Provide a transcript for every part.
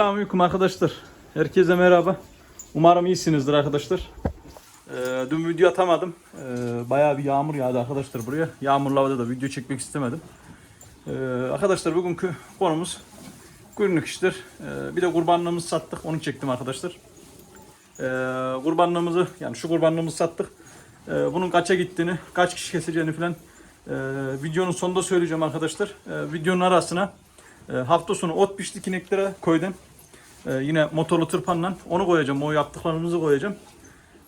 Selamünaleyküm arkadaşlar. Herkese merhaba. Umarım iyisinizdir arkadaşlar. Ee, dün video atamadım. Ee, bayağı bir yağmur yağdı arkadaşlar buraya. Yağmurlu havada da video çekmek istemedim. Ee, arkadaşlar bugünkü konumuz günlük işler. Ee, bir de kurbanlığımızı sattık. Onu çektim arkadaşlar. Ee, kurbanlığımızı yani şu kurbanlığımızı sattık. Ee, bunun kaça gittiğini, kaç kişi keseceğini falan e, videonun sonunda söyleyeceğim arkadaşlar. Ee, videonun arasına e, hafta sonu ot biçtik ineklere koydum. Ee, yine motorlu tırpanla onu koyacağım. O yaptıklarımızı koyacağım.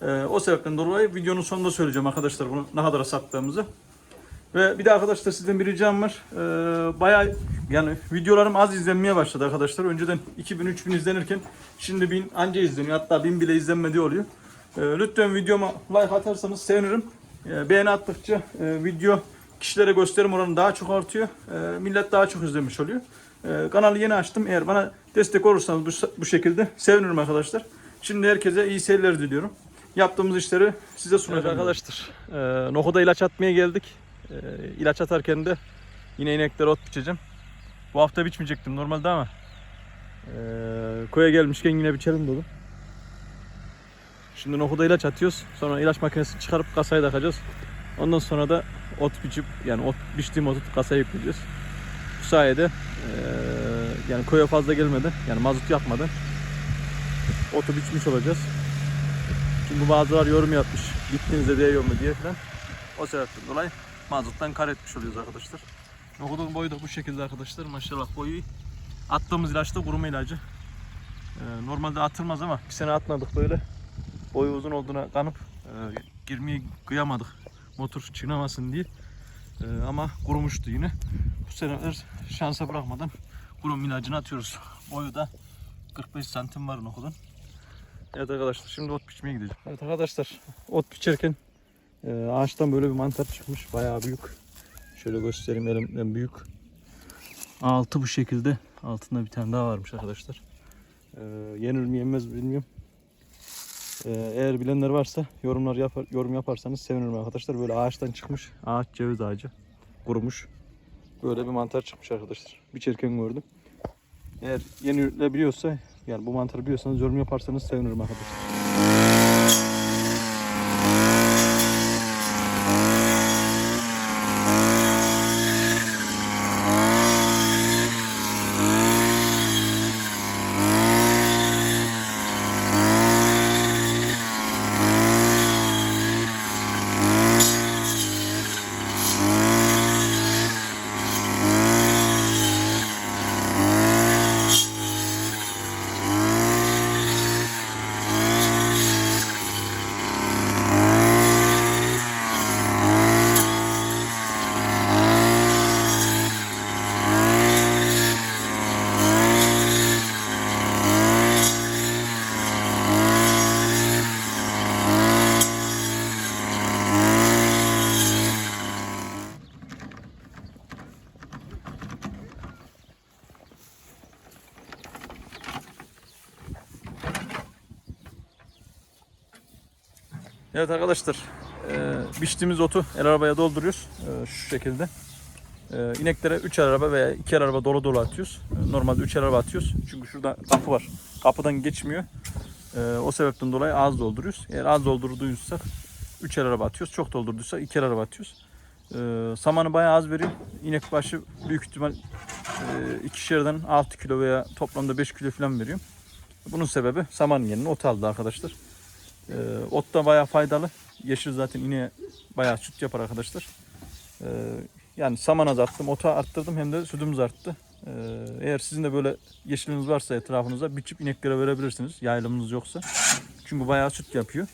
Ee, o sebepten dolayı videonun sonunda söyleyeceğim arkadaşlar bunu ne kadar sattığımızı. Ve bir de arkadaşlar sizden bir ricam var. Ee, bayağı yani videolarım az izlenmeye başladı arkadaşlar. Önceden 2000-3000 izlenirken şimdi 1000 anca izleniyor. Hatta 1000 bile izlenmedi oluyor. Ee, lütfen videoma like atarsanız sevinirim. Ee, beğeni attıkça e, video kişilere gösterim oranı daha çok artıyor. Millet daha çok izlemiş oluyor. Ee, kanalı yeni açtım. Eğer bana destek olursanız bu, bu şekilde sevinirim arkadaşlar. Şimdi herkese iyi seyirler diliyorum. Yaptığımız işleri size sunacağım. arkadaşlar. E, Nohuda ilaç atmaya geldik. E, ilaç atarken de yine ineklere ot biçeceğim. Bu hafta biçmeyecektim normalde ama e, koya gelmişken yine biçelim dedim. Şimdi nohuda ilaç atıyoruz. Sonra ilaç makinesini çıkarıp kasaya takacağız. Ondan sonra da ot biçip yani ot biçtiğim otu kasaya yükleyeceğiz. Bu sayede e, yani koya fazla gelmeden yani mazot yakmadan otu biçmiş olacağız. Çünkü bazılar yorum yapmış. Gittiğinizde değiyor mu diye falan. O sebepten dolayı mazottan kar etmiş oluyoruz arkadaşlar. Nohudun boyu da bu şekilde arkadaşlar. Maşallah boyu. Attığımız ilaç da kuruma ilacı. Ee, normalde atılmaz ama bir sene atmadık böyle. Boyu uzun olduğuna kanıp e, girmeye kıyamadık. Motor çiğnemesin diye. E, ama kurumuştu yine. Bu seneler şansa bırakmadan kurum ilacını atıyoruz. Boyu da 45 santim var nohudun. Evet arkadaşlar şimdi ot biçmeye gideceğim. Evet arkadaşlar ot biçerken e, ağaçtan böyle bir mantar çıkmış. Bayağı büyük. Şöyle göstereyim elimden büyük. Altı bu şekilde. Altında bir tane daha varmış arkadaşlar. E, yenir mi yenmez mi bilmiyorum. E, eğer bilenler varsa yorumlar yapar, yorum yaparsanız sevinirim arkadaşlar. Böyle ağaçtan çıkmış. Ağaç ceviz ağacı. Kurumuş. Böyle bir mantar çıkmış arkadaşlar. Biçerken gördüm. Eğer yenilebiliyorsa yani bu mantarı biliyorsanız yorum yaparsanız sevinirim arkadaşlar. Evet arkadaşlar, e, biçtiğimiz otu el arabaya dolduruyoruz e, şu şekilde. E, ineklere 3 araba veya 2 araba dolu dolu atıyoruz. E, normalde 3 araba atıyoruz çünkü şurada kapı var. Kapıdan geçmiyor. E, o sebepten dolayı az dolduruyoruz. Eğer az doldurduysak 3 araba atıyoruz. Çok doldurduysak 2 araba atıyoruz. E, samanı bayağı az veriyor. İnek başı büyük ihtimal e, ikişerden 6 kilo veya toplamda 5 kilo falan veriyor. Bunun sebebi samanın yerine ot aldı arkadaşlar. Ee, ot da bayağı faydalı. Yeşil zaten yine bayağı süt yapar arkadaşlar. Ee, yani saman azalttım, ota arttırdım hem de sütümüz arttı. Ee, eğer sizin de böyle yeşiliniz varsa etrafınızda biçip ineklere verebilirsiniz. Yaylımınız yoksa. Çünkü bayağı süt yapıyor.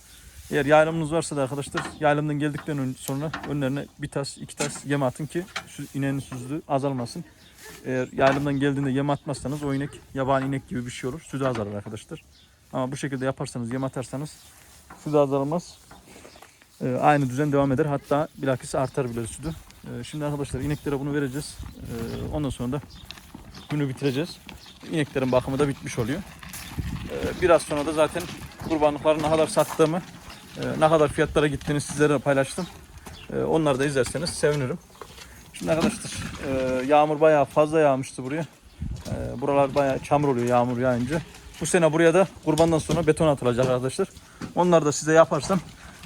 Eğer yaylımınız varsa da arkadaşlar yaylımdan geldikten sonra önlerine bir tas iki tas yem atın ki ineğin süzlüğü azalmasın. Eğer yaylımdan geldiğinde yem atmazsanız o inek yabani inek gibi bir şey olur. Sütü azalır arkadaşlar. Ama bu şekilde yaparsanız yem atarsanız sütü azalmaz. Ee, aynı düzen devam eder. Hatta bilakis artar bile sütü. Ee, şimdi arkadaşlar ineklere bunu vereceğiz. Ee, ondan sonra da günü bitireceğiz. İneklerin bakımı da bitmiş oluyor. Ee, biraz sonra da zaten kurbanlıkları ne kadar sattığımı, e, ne kadar fiyatlara gittiğini sizlere paylaştım. Ee, onları da izlerseniz sevinirim. Şimdi arkadaşlar e, yağmur bayağı fazla yağmıştı buraya. Ee, buralar bayağı çamur oluyor yağmur yağınca. Bu sene buraya da kurbandan sonra beton atılacak arkadaşlar. Onları da size yaparsam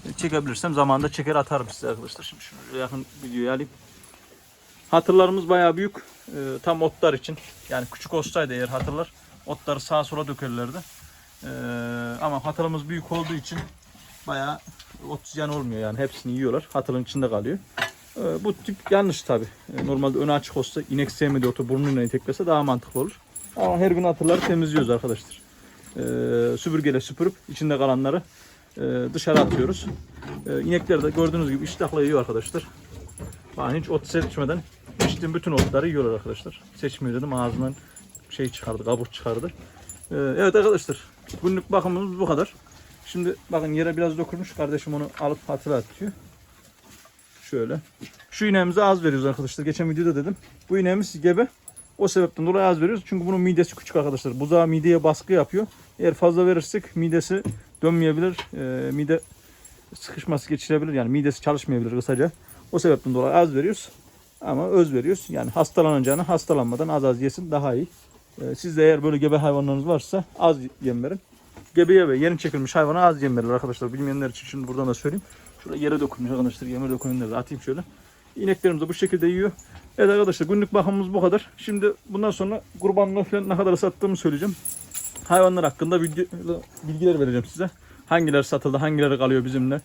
e, çekebilirsem zamanında çeker atarım size arkadaşlar. Şimdi şunu yakın videoyu alayım. Hatırlarımız bayağı büyük. Ee, tam otlar için. Yani küçük olsaydı eğer hatırlar otları sağa sola dökerlerdi. Ee, ama hatırımız büyük olduğu için bayağı oksijen olmuyor yani hepsini yiyorlar. Hatırın içinde kalıyor. Ee, bu tip yanlış tabi. normalde önü açık olsa inek sevmediği otu burnuyla iteklese daha mantıklı olur. Ama her gün hatırları temizliyoruz arkadaşlar. Ee, süpürgeyle süpürüp içinde kalanları e, dışarı atıyoruz. Ee, inekler de gördüğünüz gibi iştahla yiyor arkadaşlar. Ben hiç ot seçmeden içtiğim bütün otları yiyorlar arkadaşlar. Seçmiyor dedim ağzından şey çıkardı, kabuk çıkardı. Ee, evet arkadaşlar günlük bakımımız bu kadar. Şimdi bakın yere biraz dokunmuş. Kardeşim onu alıp hatırlatıyor. Şöyle. Şu ineğimize az veriyoruz arkadaşlar. Geçen videoda dedim. Bu ineğimiz gebe. O sebepten dolayı az veriyoruz. Çünkü bunun midesi küçük arkadaşlar. Buzağı mideye baskı yapıyor. Eğer fazla verirsek midesi dönmeyebilir. Ee, mide sıkışması geçirebilir. Yani midesi çalışmayabilir kısaca. O sebepten dolayı az veriyoruz. Ama öz veriyoruz. Yani hastalanacağını hastalanmadan az az yesin daha iyi. Ee, siz de eğer böyle gebe hayvanlarınız varsa az yem verin. Gebeye ve yeni çekilmiş hayvana az yem verilir arkadaşlar. Bilmeyenler için şimdi buradan da söyleyeyim. Şurada yere dokunmuş arkadaşlar. Yeme dokunanları da atayım şöyle. İneklerimiz de bu şekilde yiyor. Evet arkadaşlar günlük bakımımız bu kadar. Şimdi bundan sonra kurbanlığı falan ne kadar sattığımı söyleyeceğim. Hayvanlar hakkında bilgiler vereceğim size. Hangileri satıldı, hangileri kalıyor bizimle.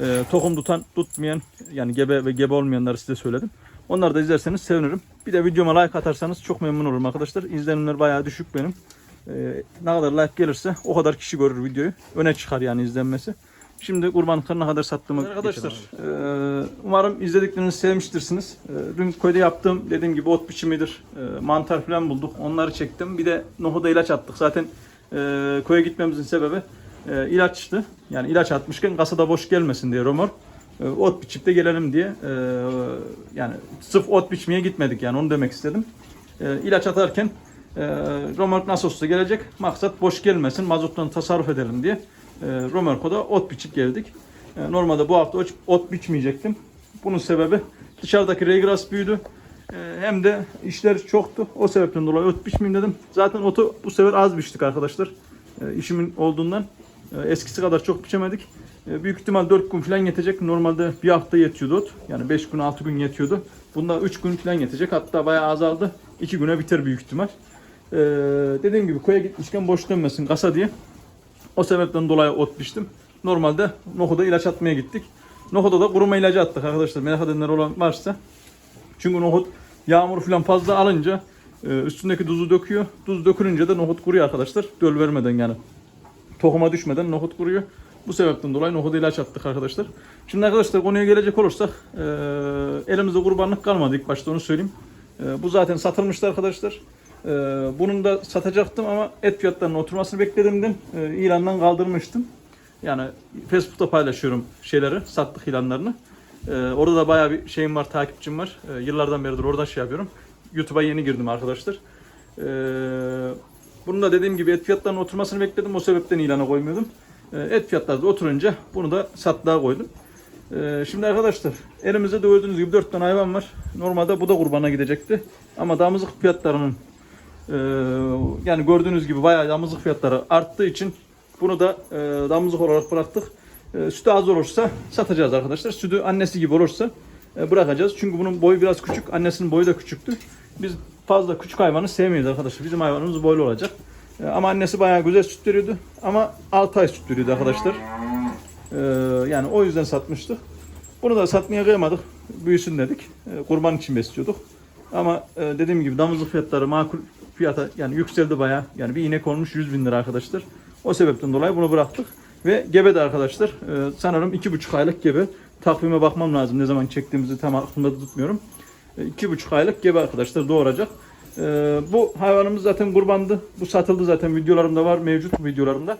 Ee, tohum tutan, tutmayan yani gebe ve gebe olmayanları size söyledim. Onları da izlerseniz sevinirim. Bir de videoma like atarsanız çok memnun olurum arkadaşlar. İzlenimler bayağı düşük benim. Ee, ne kadar like gelirse o kadar kişi görür videoyu. Öne çıkar yani izlenmesi. Şimdi kurbanlıkları ne kadar sattığımı Arkadaşlar e, umarım izlediklerinizi sevmiştirsiniz. E, dün köyde yaptığım dediğim gibi ot biçimidir. E, mantar falan bulduk. Onları çektim. Bir de nohuda ilaç attık. Zaten e, köye gitmemizin sebebi e, ilaçtı. Yani ilaç atmışken kasada boş gelmesin diye romor. E, ot biçip de gelelim diye. E, yani sırf ot biçmeye gitmedik yani onu demek istedim. E, ilaç atarken e, romork nasıl olsa gelecek. Maksat boş gelmesin. Mazottan tasarruf edelim diye. E, Römerko'da ot biçip geldik. E, normalde bu hafta ot, biçmeyecektim. Bunun sebebi dışarıdaki regras büyüdü. E, hem de işler çoktu. O sebepten dolayı ot biçmeyeyim dedim. Zaten otu bu sefer az biçtik arkadaşlar. İşimin olduğundan eskisi kadar çok biçemedik. Büyük ihtimal 4 gün falan yetecek. Normalde bir hafta yetiyordu ot. Yani 5 gün 6 gün yetiyordu. Bunda 3 gün falan yetecek. Hatta bayağı azaldı. 2 güne biter büyük ihtimal. E, dediğim gibi koya gitmişken boş dönmesin kasa diye. O sebepten dolayı ot biçtim. Normalde nohuda ilaç atmaya gittik. Nohuda da kuruma ilacı attık arkadaşlar. Merak edenler olan varsa. Çünkü nohut yağmur falan fazla alınca e, üstündeki tuzu döküyor. Tuz dökülünce de nohut kuruyor arkadaşlar. Döl vermeden yani. Tohuma düşmeden nohut kuruyor. Bu sebepten dolayı nohuda ilaç attık arkadaşlar. Şimdi arkadaşlar konuya gelecek olursak e, elimizde kurbanlık kalmadı ilk başta onu söyleyeyim. E, bu zaten satılmıştı arkadaşlar. Ee, bunun da satacaktım ama et fiyatlarının oturmasını bekledimdim. Ee, ilandan kaldırmıştım. Yani Facebook'ta paylaşıyorum şeyleri, sattık ilanlarını. Ee, orada da bayağı bir şeyim var, takipçim var. Ee, yıllardan beridir oradan şey yapıyorum. YouTube'a yeni girdim arkadaşlar. Ee, bunun da dediğim gibi et fiyatlarının oturmasını bekledim. O sebepten ilana koymuyordum. Ee, et fiyatları da oturunca bunu da satlığa koydum. Şimdi arkadaşlar elimizde de gördüğünüz gibi 4 tane hayvan var. Normalde bu da kurbana gidecekti. Ama damızlık fiyatlarının ee, yani gördüğünüz gibi bayağı damızlık fiyatları arttığı için bunu da e, damızlık olarak bıraktık. E, sütü az olursa satacağız arkadaşlar. Sütü annesi gibi olursa e, bırakacağız. Çünkü bunun boyu biraz küçük. Annesinin boyu da küçüktü. Biz fazla küçük hayvanı sevmiyoruz arkadaşlar. Bizim hayvanımız boylu olacak. E, ama annesi bayağı güzel süt veriyordu. Ama 6 ay süt veriyordu arkadaşlar. E, yani o yüzden satmıştık. Bunu da satmaya kıyamadık. Büyüsün dedik. E, kurban için besliyorduk. Ama e, dediğim gibi damızlık fiyatları makul fiyata yani yükseldi bayağı. Yani bir inek olmuş 100 bin lira arkadaşlar. O sebepten dolayı bunu bıraktık. Ve gebe de arkadaşlar e, sanırım 2,5 aylık gebe. Takvime bakmam lazım ne zaman çektiğimizi tam aklımda tutmuyorum. E, 2,5 aylık gebe arkadaşlar doğuracak. E, bu hayvanımız zaten kurbandı. Bu satıldı zaten videolarımda var mevcut videolarımda.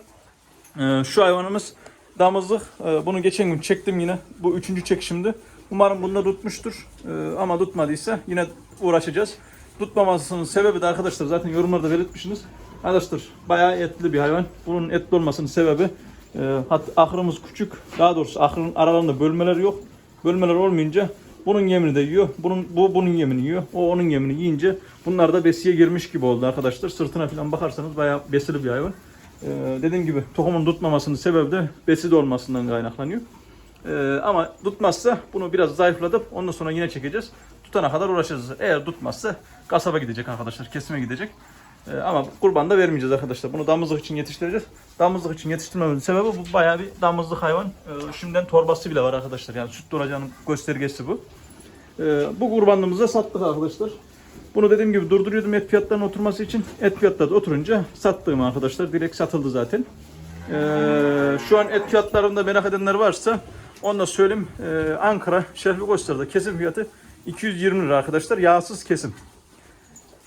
E, şu hayvanımız damızlık. E, bunu geçen gün çektim yine. Bu üçüncü çekişimdi. Umarım bunda tutmuştur. E, ama tutmadıysa yine uğraşacağız. Tutmamasının sebebi de arkadaşlar zaten yorumlarda belirtmişsiniz. Arkadaşlar bayağı etli bir hayvan. Bunun etli olmasının sebebi e, hat, ahırımız küçük. Daha doğrusu ahırın aralarında bölmeler yok. Bölmeler olmayınca Bunun yemini de yiyor. Bunun bu bunun yemini yiyor. O onun yemini yiyince bunlar da besiye girmiş gibi oldu arkadaşlar. Sırtına falan bakarsanız bayağı besili bir hayvan. Ee, dediğim gibi tohumun tutmamasının sebebi de besi de olmasından kaynaklanıyor. Ee, ama tutmazsa bunu biraz zayıflatıp ondan sonra yine çekeceğiz. Tutana kadar uğraşacağız. Eğer tutmazsa kasaba gidecek arkadaşlar. Kesime gidecek. Ee, ama kurban da vermeyeceğiz arkadaşlar. Bunu damızlık için yetiştireceğiz. Damızlık için yetiştirmemizin sebebi bu bayağı bir damızlık hayvan. Ee, şimdiden torbası bile var arkadaşlar. Yani süt duracağının göstergesi bu. Ee, bu kurbanlığımızı sattık arkadaşlar. Bunu dediğim gibi durduruyordum et fiyatlarının oturması için. Et fiyatları oturunca sattığım arkadaşlar. Direkt satıldı zaten. Ee, şu an et fiyatlarında merak edenler varsa onu da söyleyeyim. Ee, Ankara Şerifli Koçlar'da kesim fiyatı 220 lira arkadaşlar. Yağsız kesim.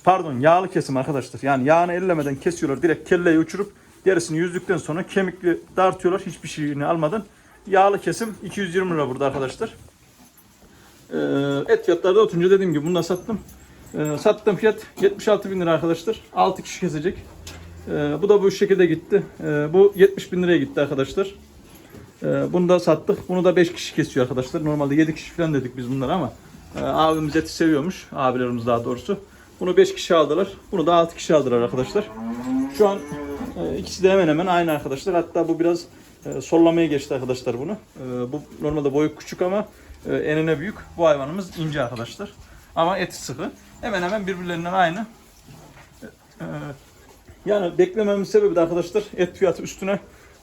Pardon yağlı kesim arkadaşlar. Yani yağını ellemeden kesiyorlar. Direkt kelleyi uçurup derisini yüzdükten sonra kemikli dartıyorlar. Hiçbir şeyini almadan. Yağlı kesim 220 lira burada arkadaşlar. Ee, et fiyatları da oturunca dediğim gibi bunu da sattım. Ee, sattığım fiyat 76 bin lira arkadaşlar. 6 kişi kesecek. Ee, bu da bu şekilde gitti. Ee, bu 70 bin liraya gitti arkadaşlar. Ee, bunu da sattık. Bunu da 5 kişi kesiyor arkadaşlar. Normalde 7 kişi falan dedik biz bunlara ama abimiz eti seviyormuş. Abilerimiz daha doğrusu. Bunu 5 kişi aldılar. Bunu da 6 kişi aldılar arkadaşlar. Şu an e, ikisi de hemen hemen aynı arkadaşlar. Hatta bu biraz e, sollamaya geçti arkadaşlar bunu. E, bu normalde boyu küçük ama enine büyük. Bu hayvanımız ince arkadaşlar. Ama eti sıkı. Hemen hemen birbirlerinden aynı. Yani beklememin sebebi de arkadaşlar et fiyatı üstüne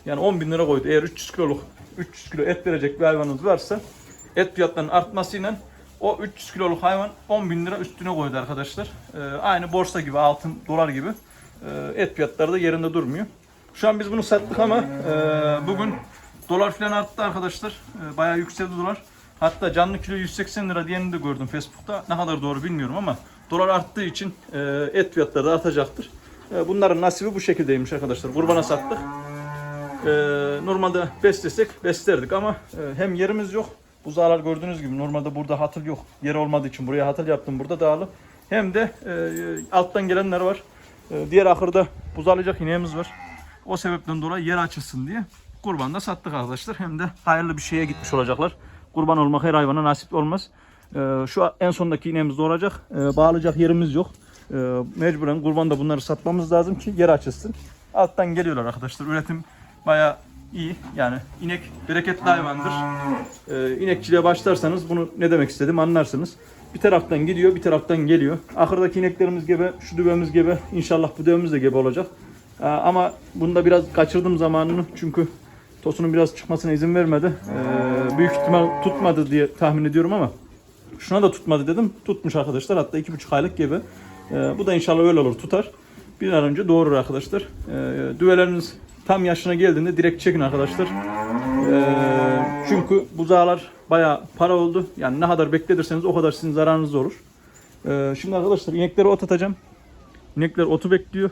yani 10 bin lira koydu. Eğer 300 kiloluk 300 kilo et verecek bir hayvanınız varsa et fiyatlarının artmasıyla o 300 kiloluk hayvan 10 bin lira üstüne koydu arkadaşlar. Ee, aynı borsa gibi altın dolar gibi Ee, et fiyatları da yerinde durmuyor. Şu an biz bunu sattık ama e, bugün dolar falan arttı arkadaşlar. E, bayağı yükseldi dolar. Hatta canlı kilo 180 lira diyenini de gördüm Facebook'ta. Ne kadar doğru bilmiyorum ama dolar arttığı için e, et fiyatları da artacaktır. E, bunların nasibi bu şekildeymiş arkadaşlar. Kurbana sattık. E, normalde beslesek beslerdik ama e, hem yerimiz yok. Buzağlar gördüğünüz gibi normalde burada hatıl yok. Yer olmadığı için buraya hatıl yaptım burada dağılı. Hem de e, alttan gelenler var. E, diğer ahırda buzağlayacak ineğimiz var. O sebepten dolayı yer açılsın diye kurban da sattık arkadaşlar. Hem de hayırlı bir şeye gitmiş olacaklar. Kurban olmak her hayvana nasip olmaz. E, şu en sondaki ineğimiz doğuracak. E, bağlayacak yerimiz yok. E, mecburen kurbanda bunları satmamız lazım ki yer açılsın. Alttan geliyorlar arkadaşlar. Üretim bayağı iyi. Yani inek bereketli hayvandır. Ee, inekçiliğe başlarsanız bunu ne demek istedim anlarsınız. Bir taraftan gidiyor, bir taraftan geliyor. Ahırdaki ineklerimiz gebe, şu düvemiz gebe. İnşallah bu düvemiz de gebe olacak. Ee, ama bunda biraz kaçırdım zamanını çünkü tosunun biraz çıkmasına izin vermedi. Ee, büyük ihtimal tutmadı diye tahmin ediyorum ama şuna da tutmadı dedim. Tutmuş arkadaşlar. Hatta iki buçuk aylık gebe. Ee, bu da inşallah öyle olur tutar. Bir an önce doğurur arkadaşlar. Ee, düveleriniz tam yaşına geldiğinde direkt çekin arkadaşlar. Ee, çünkü buzağlar bayağı para oldu. Yani ne kadar bekletirseniz o kadar sizin zararınız olur. Ee, şimdi arkadaşlar inekleri ot atacağım. İnekler otu bekliyor.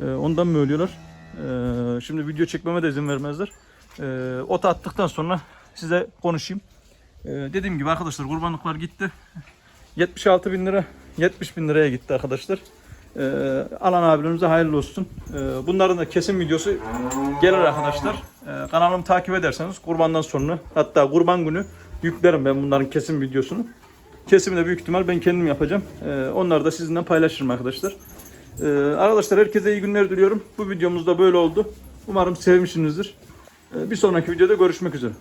Ee, ondan mı ölüyorlar? Ee, şimdi video çekmeme de izin vermezler. Ee, ot attıktan sonra size konuşayım. Ee, dediğim gibi arkadaşlar kurbanlıklar gitti. 76 bin lira 70 bin liraya gitti arkadaşlar. Ee, alan abilerimize hayırlı olsun. Ee, bunların da kesim videosu gelir arkadaşlar. Ee, kanalımı takip ederseniz kurbandan sonra hatta kurban günü yüklerim ben bunların kesim videosunu. Kesimi de büyük ihtimal ben kendim yapacağım. Ee, onları da sizinle paylaşırım arkadaşlar. Ee, arkadaşlar herkese iyi günler diliyorum. Bu videomuz da böyle oldu. Umarım sevmişsinizdir. Ee, bir sonraki videoda görüşmek üzere.